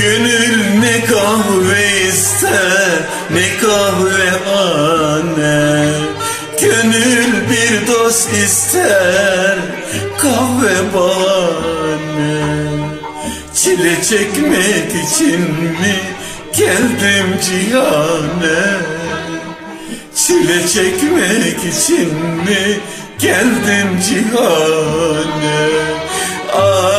Gönül ne kahve ne kahve anne Gönül bir dost ister. Kahve bahane Çile çekmek için mi geldim cihane? Çile çekmek için mi geldim cihane? Ah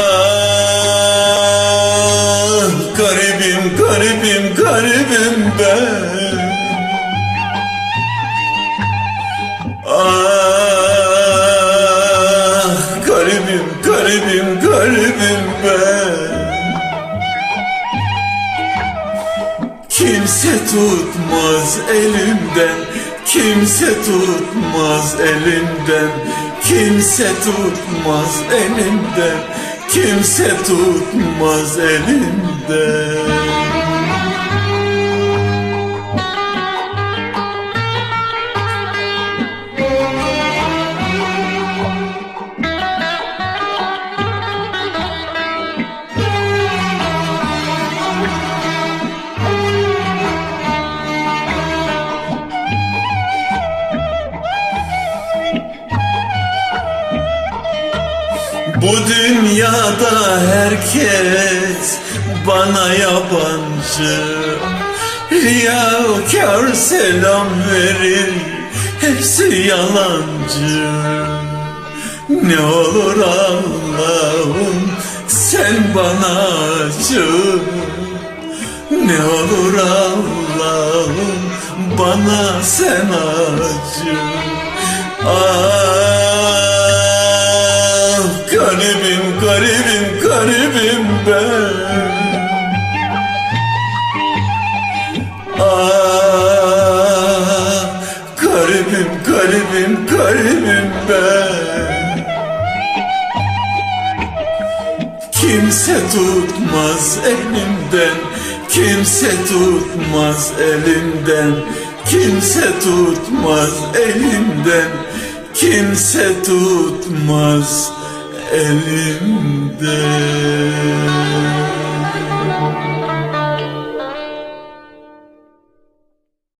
garibim garibim garibim ben garibim garibim ben. Kimse tutmaz elimden Kimse tutmaz elimden. Kimse tutmaz elimden Kimse tutmaz elimden Bu dünyada herkes bana yabancı. Riyakar selam verir hepsi yalancı. Ne olur Allah'ım sen bana acı. Ne olur Allah'ım bana sen acı. Ah garibim garibim ben. Ah garibim garibim garibim ben. Kimse tutmaz elimden Kimse tutmaz elimden Kimse tutmaz elimden Kimse tutmaz elimden elimde.